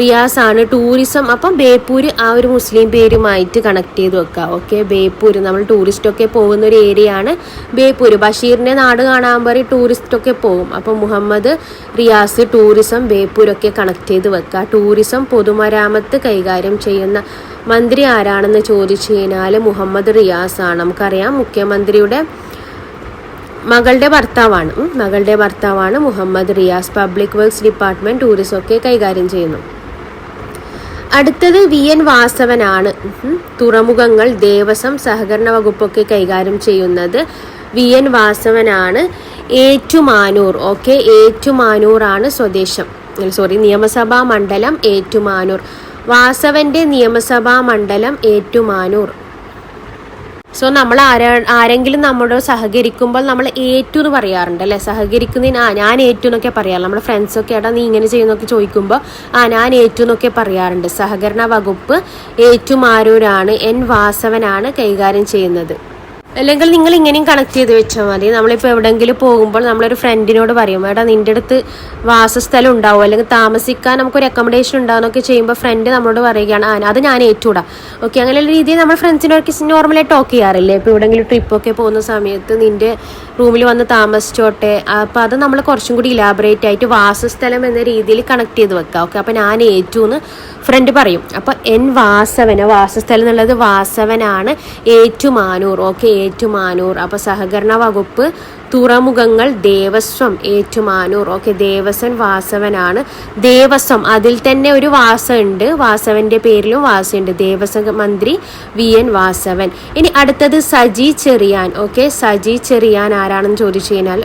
റിയാസ് ആണ് ടൂറിസം. അപ്പം ബേപ്പൂർ ആ ഒരു മുസ്ലിം പേരുമായിട്ട് കണക്ട് ചെയ്ത് വെക്കുക ഓക്കെ ബേപ്പൂർ നമ്മൾ ടൂറിസ്റ്റൊക്കെ പോകുന്ന ഒരു ഏരിയ ആണ് ബേപ്പൂര്. ബഷീറിന്റെ നാട് കാണാൻ പറയും ടൂറിസ്റ്റൊക്കെ പോകും. അപ്പം മുഹമ്മദ് റിയാസ് ടൂറിസം ബേപ്പൂരൊക്കെ കണക്ട് ചെയ്ത് വെക്കുക ടൂറിസം പൊതുമരാമത്ത് കൈകാര്യം ചെയ്യുന്ന മന്ത്രി ആരാണെന്ന് ചോദിച്ചു കഴിഞ്ഞാൽ മുഹമ്മദ് റിയാസ് ആണ്. നമുക്കറിയാം മുഖ്യമന്ത്രിയുടെ മകളുടെ ഭർത്താവാണ്. മകളുടെ ഭർത്താവാണ് Muhammad Riyas. Public works department tourism ഒക്കെ കൈകാര്യം ചെയ്യുന്നു. അടുത്തത് വി എൻ വാസവനാണ്. തുറമുഖങ്ങൾ ദേവസ്വം സഹകരണ വകുപ്പൊക്കെ കൈകാര്യം ചെയ്യുന്നത് വി എൻ വാസവനാണ്. ഏറ്റുമാനൂർ ഓക്കെ ഏറ്റുമാനൂറാണ് സ്വദേശം. സോറി നിയമസഭാ മണ്ഡലം ഏറ്റുമാനൂർ. വാസവന്റെ നിയമസഭാ മണ്ഡലം ഏറ്റുമാനൂർ. സോ നമ്മൾ ആരാ ആരെങ്കിലും നമ്മളോട് സഹകരിക്കുമ്പോൾ നമ്മൾ ഏറ്റു എന്ന് പറയാറുണ്ട് അല്ലേ? സഹകരിക്കുന്നതിന് ആ ഞാൻ ഏറ്റു എന്നൊക്കെ പറയാറ്. നമ്മുടെ ഫ്രണ്ട്സൊക്കെ എടാ നീ ഇങ്ങനെ ചെയ്യുന്നൊക്കെ ചോദിക്കുമ്പോൾ ആ ഞാൻ ഏറ്റു എന്നൊക്കെ പറയാറുണ്ട്. സഹകരണ വകുപ്പ് ഏറ്റുമാരൂരാണ് എൻ വാസവനാണ് കൈകാര്യം ചെയ്യുന്നത്. അല്ലെങ്കിൽ നിങ്ങൾ ഇങ്ങനെയും കണക്ട് ചെയ്ത് വെച്ചാൽ മതി. നമ്മളിപ്പോൾ എവിടെയെങ്കിലും പോകുമ്പോൾ നമ്മളൊരു ഫ്രണ്ടിനോട് പറയും എടാ നിന്റെ അടുത്ത് വാസസ്ഥലം ഉണ്ടാവും? അല്ലെങ്കിൽ താമസിക്കാൻ നമുക്കൊരു അക്കോമഡേഷൻ ഉണ്ടാവുന്നൊക്കെ ചെയ്യുമ്പോൾ ഫ്രണ്ട് നമ്മളോട് പറയുകയാണ് ആ അത് ഞാൻ ഏറ്റുകൂടാ ഓക്കെ അങ്ങനെയുള്ള രീതിയിൽ നമ്മൾ ഫ്രണ്ട്സിനോടൊക്കെ നോർമലായി ടോക്ക് ചെയ്യാറില്ലേ? ഇപ്പോൾ എവിടെയെങ്കിലും ട്രിപ്പൊക്കെ പോകുന്ന സമയത്ത് നിന്റെ റൂമിൽ വന്ന് താമസിച്ചോട്ടെ. അപ്പോൾ അത് നമ്മൾ കുറച്ചും കൂടി ഇലാബറേറ്റ് ആയിട്ട് വാസസ്ഥലം എന്ന രീതിയിൽ കണക്ട് ചെയ്ത് വെക്കാം. ഓക്കെ അപ്പോൾ ഞാൻ ഏറ്റു എന്ന് ഫ്രണ്ട് പറയും. അപ്പോൾ എൻ വാസവന വാസസ്ഥലം എന്നുള്ളത് വാസവനാണ് ഏറ്റു മാനൂർ ഓക്കെ ഏറ്റുമാനൂർ. അപ്പോൾ സഹകരണ വകുപ്പ് തുറമുഖങ്ങൾ ദേവസ്വം ഏറ്റുമാനൂർ. ഓക്കെ ദേവസൻ വാസവനാണ്. ദേവസ്വം അതിൽ തന്നെ ഒരു വാസം ഉണ്ട് വാസവന്റെ പേരിലും വാസമുണ്ട് ദേവസ്വം മന്ത്രി വി. എൻ. വാസവൻ. ഇനി അടുത്തത് സജി ചെറിയാൻ. ഓക്കെ സജി ചെറിയാൻ ആരാണെന്ന് ചോദിച്ചു കഴിഞ്ഞാൽ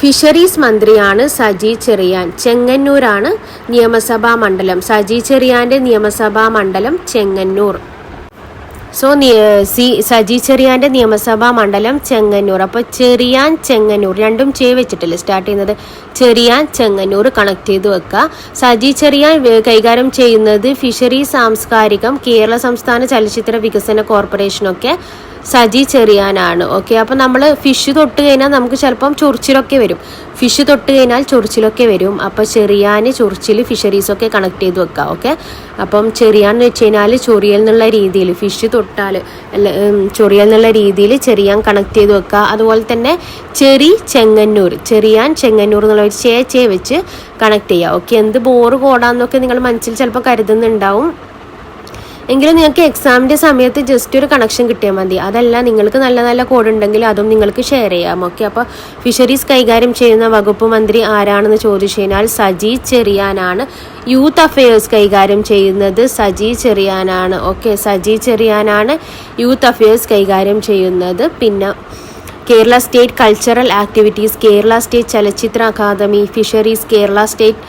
ഫിഷറീസ് മന്ത്രിയാണ് സജി ചെറിയാൻ. ചെങ്ങന്നൂരാണ് നിയമസഭാ മണ്ഡലം. സജി ചെറിയാന്റെ നിയമസഭാ മണ്ഡലം ചെങ്ങന്നൂർ. സോ സി സജി ചെറിയാന്റെ നിയമസഭാ മണ്ഡലം ചെങ്ങന്നൂർ. അപ്പോൾ ചെറിയാൻ ചെങ്ങന്നൂർ രണ്ടും ചേ വെച്ചിട്ടില്ല സ്റ്റാർട്ട് ചെയ്യുന്നത്? ചെറിയാൻ ചെങ്ങന്നൂർ കണക്ട് ചെയ്ത് വെക്കുക സജി ചെറിയാൻ കൈകാര്യം ചെയ്യുന്നത് ഫിഷറി സാംസ്കാരികം കേരള സംസ്ഥാന ചലച്ചിത്ര വികസന കോർപ്പറേഷനൊക്കെ സജി ചെറിയാനാണ്. ഓക്കെ അപ്പോൾ നമ്മൾ ഫിഷ് തൊട്ട് കഴിഞ്ഞാൽ നമുക്ക് ചിലപ്പം ചൊറിച്ചിലൊക്കെ വരും. ഫിഷ് തൊട്ട് കഴിഞ്ഞാൽ ചൊറിച്ചിലൊക്കെ വരും. അപ്പോൾ ചെറിയാൻ ചൊറിച്ചിൽ ഫിഷറീസൊക്കെ കണക്ട് ചെയ്ത് വെക്കുക ഓക്കെ അപ്പം ചെറിയാൻ എന്ന് വെച്ച് കഴിഞ്ഞാൽ ചൊറിയൽ എന്നുള്ള രീതിയിൽ ഫിഷ് തൊട്ടാൽ ചൊറിയൽ എന്നുള്ള രീതിയിൽ ചെറിയാൻ കണക്ട് ചെയ്ത് വെക്കുക. അതുപോലെ തന്നെ ചെറി ചെങ്ങന്നൂർ ചെറിയാൻ ചെങ്ങന്നൂർ എന്നുള്ള ചേ ചേ വെച്ച് കണക്ട് ചെയ്യുക. ഓക്കെ എന്ത് ബോറ് കോടാന്നൊക്കെ നിങ്ങൾ മനസ്സിൽ ചിലപ്പോൾ കരുതുന്നുണ്ടാവും. എങ്കിലും നിങ്ങൾക്ക് എക്സാമിന്റെ സമയത്ത് ജസ്റ്റ് ഒരു കണക്ഷൻ കിട്ടിയാൽ മതി. അതല്ല നിങ്ങൾക്ക് നല്ല നല്ല കോഡ് ഉണ്ടെങ്കിൽ അതും നിങ്ങൾക്ക് ഷെയർ ചെയ്യാം. ഓക്കെ അപ്പോൾ ഫിഷറീസ് കൈകാര്യം ചെയ്യുന്ന വകുപ്പ് മന്ത്രി ആരാണെന്ന് ചോദിച്ചു കഴിഞ്ഞാൽ സജി ചെറിയാനാണ്. യൂത്ത് അഫയേഴ്സ് കൈകാര്യം ചെയ്യുന്നത് സജി ചെറിയാനാണ്. ഓക്കെ സജി ചെറിയാനാണ് യൂത്ത് അഫയേഴ്സ് കൈകാര്യം ചെയ്യുന്നത്. പിന്നെ Kerala state cultural activities Kerala state ചലച്ചിത്ര അക്കാദമി ഫിഷറീസ് കേരള സ്റ്റേറ്റ്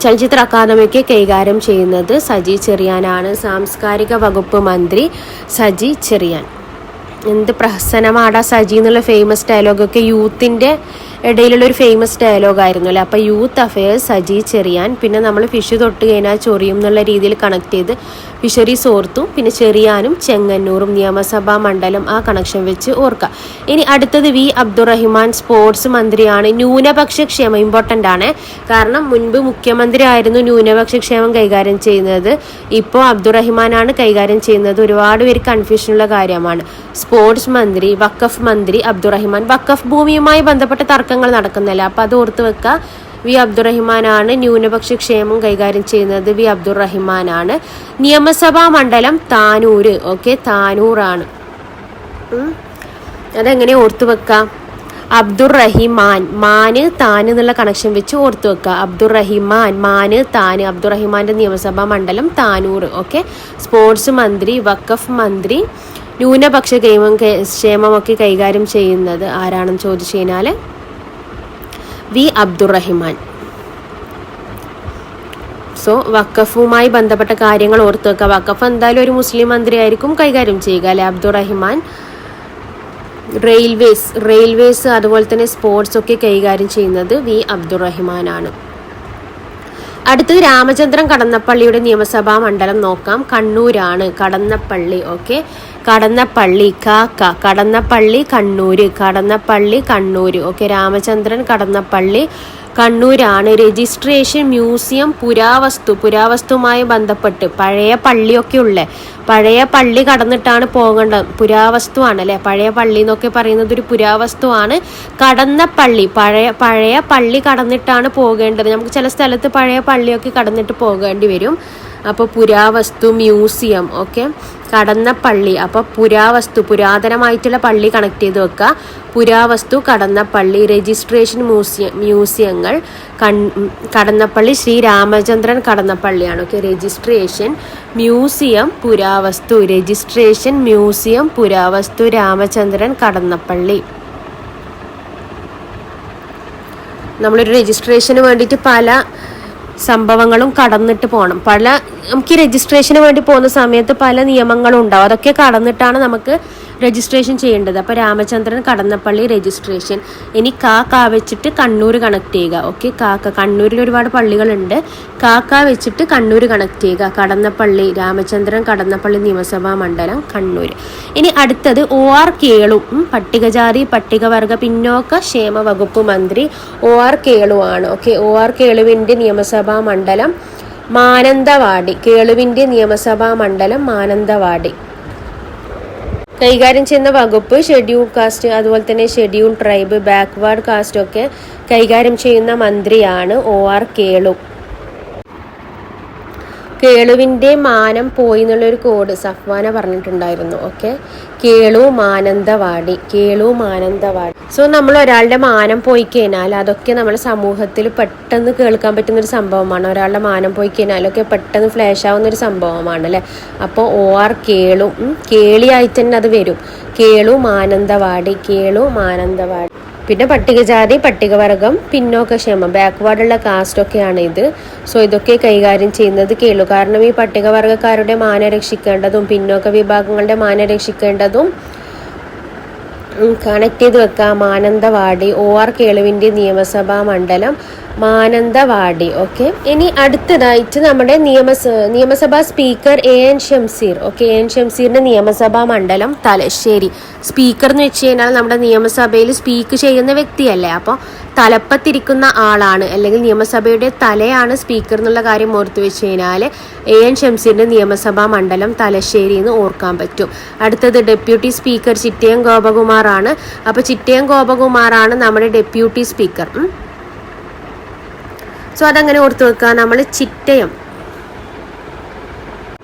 ചലച്ചിത്ര അക്കാദമിക്ക് കൈകാര്യം ചെയ്യുന്നത് സജി ചെറിയാനാണ്. സാംസ്കാരിക വകുപ്പ് മന്ത്രി സജി ചെറിയാൻ. എന്ത് പ്രഹസനമാടാ സജി എന്നുള്ള ഫേമസ് ഡയലോഗൊക്കെ യൂത്തിന്റെ ഇടയിലുള്ള ഒരു ഫേമസ് ഡയലോഗ് ആയിരുന്നു അല്ലേ? അപ്പോൾ യൂത്ത് അഫയേഴ്സ് സജി ചെറിയാൻ പിന്നെ നമ്മൾ ഫിഷ് തൊട്ട് കഴിഞ്ഞാൽ ചൊറിയും എന്നുള്ള രീതിയിൽ കണക്ട് ചെയ്ത് ഫിഷറീസ് ഓർത്തും പിന്നെ ചെറിയാനും ചെങ്ങന്നൂറും നിയമസഭാ മണ്ഡലം ആ കണക്ഷൻ വെച്ച് ഓർക്കുക ഇനി അടുത്തത് വി അബ്ദുറഹിമാൻ സ്പോർട്സ് മന്ത്രിയാണ്. ന്യൂനപക്ഷ ക്ഷേമം ഇമ്പോർട്ടന്റ് ആണ്. കാരണം മുൻപ് മുഖ്യമന്ത്രി ആയിരുന്നു ന്യൂനപക്ഷ ക്ഷേമം കൈകാര്യം ചെയ്യുന്നത്. ഇപ്പോൾ അബ്ദുറഹിമാനാണ് കൈകാര്യം ചെയ്യുന്നത്. ഒരുപാട് പേര് കൺഫ്യൂഷനുള്ള കാര്യമാണ്. സ്പോർട്സ് മന്ത്രി വക്കഫ് മന്ത്രി അബ്ദുറഹിമാൻ വക്കഫ് ഭൂമിയുമായി ബന്ധപ്പെട്ട തർക്കങ്ങൾ നടക്കുന്നില്ല. അപ്പോൾ അത് ഓർത്ത് വെക്കുക വി അബ്ദുറഹിമാനാണ്. ന്യൂനപക്ഷ ക്ഷേമം കൈകാര്യം ചെയ്യുന്നത് വി അബ്ദുറഹിമാനാണ്. നിയമസഭാ മണ്ഡലം താനൂര്. ഓക്കെ താനൂറാണ്. അതെങ്ങനെ ഓർത്തു വെക്കാം? അബ്ദുറഹിമാൻ. മാന് താൻ എന്നുള്ള കണക്ഷൻ വെച്ച് ഓർത്തു വെക്കുക അബ്ദുറഹിമാൻ മാന് താൻ അബ്ദുറഹിമാന്റെ നിയമസഭാ മണ്ഡലം താനൂർ ഓക്കെ. സ്പോർട്സ് മന്ത്രി വക്കഫ് മന്ത്രി ന്യൂനപക്ഷ ക്ഷേമം ക്ഷേമമൊക്കെ കൈകാര്യം ചെയ്യുന്നത് ആരാണെന്ന് ചോദിച്ചു കഴിഞ്ഞാൽ വി അബ്ദുറഹിമാൻ. സോ വക്കഫുമായി ബന്ധപ്പെട്ട കാര്യങ്ങൾ ഓർത്ത് വെക്കുക വക്കഫ് എന്തായാലും ഒരു മുസ്ലിം മന്ത്രി ആയിരിക്കും കൈകാര്യം ചെയ്യുക അല്ലെ അബ്ദുറഹിമാൻ? റെയിൽവേസ് റെയിൽവേസ് അതുപോലെ തന്നെ സ്പോർട്സ് ഒക്കെ കൈകാര്യം ചെയ്യുന്നത് വി അബ്ദുറഹിമാനാണ്. അടുത്തത് രാമചന്ദ്രൻ കടന്നപ്പള്ളിയുടെ നിയമസഭാ മണ്ഡലം നോക്കാം. കണ്ണൂരാണ് കടന്നപ്പള്ളി ഓക്കെ? കടന്നപ്പള്ളി ക ക. കടന്നപ്പള്ളി കണ്ണൂര്. കടന്നപ്പള്ളി കണ്ണൂര്. ഓക്കെ രാമചന്ദ്രൻ കടന്നപ്പള്ളി കണ്ണൂരാണ്. രജിസ്ട്രേഷൻ മ്യൂസിയം പുരാവസ്തു പുരാവസ്തുവുമായി ബന്ധപ്പെട്ട് പഴയ പള്ളിയൊക്കെ ഉള്ളേ പഴയ പള്ളി കടന്നിട്ടാണ് പോകേണ്ടത് പുരാവസ്തുവാണ് അല്ലേ? പഴയ പള്ളി എന്നൊക്കെ പറയുന്നത് ഒരു പുരാവസ്തുവാണ്. കടന്ന പള്ളി പഴയ പഴയ പള്ളി കടന്നിട്ടാണ് പോകേണ്ടത്. നമുക്ക് ചില സ്ഥലത്ത് പഴയ പള്ളിയൊക്കെ കടന്നിട്ട് പോകേണ്ടി വരും. അപ്പോൾ പുരാവസ്തു മ്യൂസിയം ഓക്കെ. കടന്നപ്പള്ളി അപ്പോൾ പുരാവസ്തു പുരാതനമായിട്ടുള്ള പള്ളി കണക്ട് ചെയ്ത് വെക്കുക പുരാവസ്തു കടന്നപ്പള്ളി രജിസ്ട്രേഷൻ മ്യൂസിയം മ്യൂസിയങ്ങൾ കൺ കടന്നപ്പള്ളി ശ്രീ രാമചന്ദ്രൻ കടന്നപ്പള്ളിയാണ് ഓക്കെ രജിസ്ട്രേഷൻ മ്യൂസിയം പുരാവസ്തു രജിസ്ട്രേഷൻ മ്യൂസിയം പുരാവസ്തു രാമചന്ദ്രൻ കടന്നപ്പള്ളി നമ്മളൊരു രജിസ്ട്രേഷന് വേണ്ടിയിട്ട് പല സംഭവങ്ങളും കടന്നിട്ട് പോകണം പല നമുക്ക് ഈ രജിസ്ട്രേഷന് വേണ്ടി പോകുന്ന സമയത്ത് പല നിയമങ്ങളും ഉണ്ടാവും അതൊക്കെ കടന്നിട്ടാണ് നമുക്ക് രജിസ്ട്രേഷൻ ചെയ്യേണ്ടത്. അപ്പോൾ രാമചന്ദ്രൻ കടന്നപ്പള്ളി രജിസ്ട്രേഷൻ ഇനി കാ കാ വെച്ചിട്ട് കണ്ണൂർ കണക്ട് ചെയ്യുക. ഓക്കെ കാക്ക കണ്ണൂരിൽ ഒരുപാട് പള്ളികളുണ്ട്. കാക്ക വെച്ചിട്ട് കണ്ണൂർ കണക്ട് ചെയ്യുക. കടന്നപ്പള്ളി രാമചന്ദ്രൻ കടന്നപ്പള്ളി നിയമസഭാ മണ്ഡലം കണ്ണൂർ ഇനി അടുത്തത് ഒ ആർ കേളു പട്ടികജാതി പട്ടികവർഗ പിന്നോക്ക ക്ഷേമ വകുപ്പ് മന്ത്രി ഒ ആർ കേളു ആണ് ഓക്കെ ഒ ആർ കേളുവിന്റെ നിയമസഭാ മണ്ഡലം മാനന്തവാടി കേളുവിന്റെ നിയമസഭാ മണ്ഡലം മാനന്തവാടി. കൈകാര്യം ചെയ്യുന്ന വകുപ്പ് ഷെഡ്യൂൾ കാസ്റ്റ് അതുപോലെ തന്നെ ഷെഡ്യൂൾ ട്രൈബ് ബാക്ക്വേർഡ് കാസ്റ്റ് ഒക്കെ കൈകാര്യം ചെയ്യുന്ന മന്ത്രിയാണ് ഒ ആർ കേളു. കേളുവിന്റെ മാനം പോയി എന്നുള്ളൊരു കോഡ് സഫ്വാന പറഞ്ഞിട്ടുണ്ടായിരുന്നു ഓക്കെ കേളു മാനന്തവാടി കേളു മാനന്തവാടി. സോ നമ്മൾ ഒരാളുടെ മാനം പോയി കഴിഞ്ഞാൽ അതൊക്കെ നമ്മുടെ സമൂഹത്തിൽ പെട്ടെന്ന് കേൾക്കാൻ പറ്റുന്ന ഒരു സംഭവമാണ്. ഒരാളുടെ മാനം പോയി കഴിഞ്ഞാലൊക്കെ പെട്ടെന്ന് ഫ്ലാഷ് ആവുന്ന ഒരു സംഭവമാണ് അല്ലേ? അപ്പോൾ ഒ ആർ കേളു കേളിയായി തന്നെ അത് വരും. കേളു മാനന്തവാടി കേളു മാനന്തവാടി. പിന്നെ പട്ടികജാതി പട്ടികവർഗം പിന്നോക്ക പിന്നോക്കക്ഷേമം ബാക്ക്വേർഡുള്ള കാസ്റ്റൊക്കെയാണ് ഇത്. സോ ഇതൊക്കെ കൈകാര്യം ചെയ്യുന്നത് കേളു. കാരണം ഈ പട്ടികവർഗക്കാരുടെ മാന രക്ഷിക്കേണ്ടതും പിന്നോക്ക വിഭാഗങ്ങളുടെ മാന രക്ഷിക്കേണ്ടതും കണക്ട് ചെയ്ത് വെക്കാം. മാനന്തവാടി ഒ ആർ കേളുവിന്റെ നിയമസഭാ മണ്ഡലം മാനന്തവാടി ഓക്കെ ഇനി അടുത്തതായിട്ട് നമ്മുടെ നിയമസ നിയമസഭാ speaker A N Shamseer okay A N ഷംസീറിന്റെ നിയമസഭാ മണ്ഡലം തലശ്ശേരി. സ്പീക്കർ എന്ന് വെച്ച് കഴിഞ്ഞാൽ നമ്മുടെ നിയമസഭയിൽ സ്പീക്ക് ചെയ്യുന്ന വ്യക്തിയല്ലേ? അപ്പോൾ തലപ്പത്തിരിക്കുന്ന ആളാണ്. അല്ലെങ്കിൽ നിയമസഭയുടെ തലയാണ് സ്പീക്കർ എന്നുള്ള കാര്യം ഓർത്തു വെച്ച് കഴിഞ്ഞാൽ എ. എൻ. ഷംസീറിന്റെ നിയമസഭാ മണ്ഡലം തലശ്ശേരി എന്ന് ഓർക്കാൻ പറ്റും. അടുത്തത് ഡെപ്യൂട്ടി സ്പീക്കർ ചിറ്റയം ഗോപകുമാറാണ്. അപ്പോൾ ചിറ്റയം ഗോപകുമാറാണ് നമ്മുടെ ഡെപ്യൂട്ടി സ്പീക്കർ. സോ അതങ്ങനെ ഓർത്ത് വെക്കുക നമ്മൾ ചിറ്റയം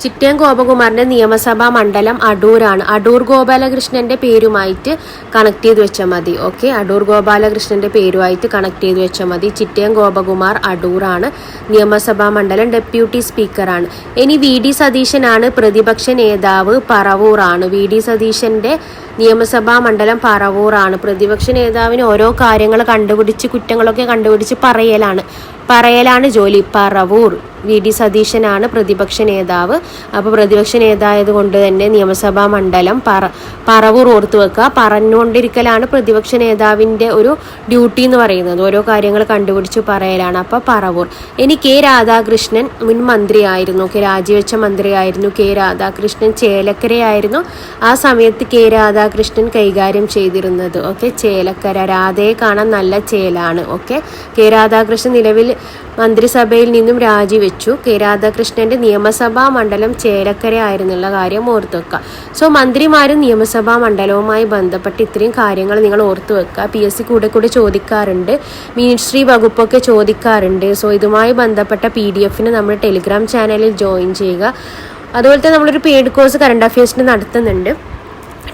ചിറ്റയം ഗോപകുമാറിന്റെ നിയമസഭാ മണ്ഡലം അടൂരാണ്. അടൂർ ഗോപാലകൃഷ്ണന്റെ പേരുമായിട്ട് കണക്ട് ചെയ്ത് വെച്ചാൽ മതി. ഓക്കെ അടൂർ ഗോപാലകൃഷ്ണന്റെ പേരുമായിട്ട് കണക്ട് ചെയ്ത് വെച്ചാൽ മതി. ചിറ്റയം ഗോപകുമാർ അടൂറാണ് നിയമസഭാ മണ്ഡലം ഡെപ്യൂട്ടി സ്പീക്കറാണ്. ഇനി വി ഡി സതീശനാണ് പ്രതിപക്ഷ നേതാവ് പറവൂറാണ്. വി ഡി സതീശന്റെ നിയമസഭാ മണ്ഡലം പറവൂറാണ്. പ്രതിപക്ഷ നേതാവിന് ഓരോ കാര്യങ്ങൾ കണ്ടുപിടിച്ച് കുറ്റങ്ങളൊക്കെ കണ്ടുപിടിച്ച് പറയലാണ്. പറയലാണ് ജോലി. പറവൂർ വി. ഡി. സതീശനാണ് പ്രതിപക്ഷ നേതാവ്. അപ്പോൾ പ്രതിപക്ഷ നേതായത് കൊണ്ട് തന്നെ നിയമസഭാ മണ്ഡലം പറ പറവൂർ ഓർത്തു വെക്കുക. പറഞ്ഞുകൊണ്ടിരിക്കലാണ് പ്രതിപക്ഷ നേതാവിന്റെ ഒരു ഡ്യൂട്ടി എന്ന് പറയുന്നത്. ഓരോ കാര്യങ്ങൾ കണ്ടുപിടിച്ച് പറയലാണ്. അപ്പോൾ പറവൂർ. ഇനി കെ. രാധാകൃഷ്ണൻ മുൻ മന്ത്രിയായിരുന്നു. കെ. രാജിവെച്ച മന്ത്രിയായിരുന്നു കെ. രാധാകൃഷ്ണൻ. ചേലക്കരയായിരുന്നു ആ സമയത്ത് കെ. രാധാകൃഷ്ണൻ കൈകാര്യം ചെയ്തിരുന്നത്. ഓക്കെ ചേലക്കര. രാധയെ കാണാൻ നല്ല ചേലാണ്. Okay K. രാധാകൃഷ്ണൻ നിലവിൽ മന്ത്രിസഭയിൽ നിന്നും രാജിവെച്ചു. കെ. രാധാകൃഷ്ണന്റെ നിയമസഭാ മണ്ഡലം ചേലക്കര ആയിരുന്നുള്ള കാര്യം ഓർത്തു വെക്കുക സോ മന്ത്രിമാരും നിയമസഭാ മണ്ഡലവുമായി ബന്ധപ്പെട്ട് ഇത്രയും കാര്യങ്ങൾ നിങ്ങൾ ഓർത്തു വെക്കുക പി. എസ്. സി കൂടെ കൂടെ ചോദിക്കാറുണ്ട്. മിനിസ്ട്രി വകുപ്പൊക്കെ ചോദിക്കാറുണ്ട്. സോ ഇതുമായി ബന്ധപ്പെട്ട പി. ഡി. എഫിന് നമ്മൾ ടെലിഗ്രാം ചാനലിൽ ജോയിൻ ചെയ്യുക. അതുപോലെ തന്നെ നമ്മളൊരു പെയ്ഡ് കോഴ്സ് കറണ്ട് അഫയേഴ്സിന് നടത്തുന്നുണ്ട്.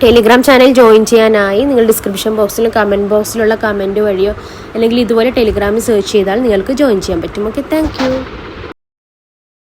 ടെലിഗ്രാം ചാനൽ ജോയിൻ ചെയ്യാനായി നിങ്ങൾ ഡിസ്ക്രിപ്ഷൻ ബോക്സിലും കമന്റ് ബോക്സിലുള്ള കമന്റ് വഴിയോ അല്ലെങ്കിൽ ഇതുപോലെ ടെലിഗ്രാമിൽ സെർച്ച് ചെയ്താൽ നിങ്ങൾക്ക് ജോയിൻ ചെയ്യാൻ പറ്റും. Okay thank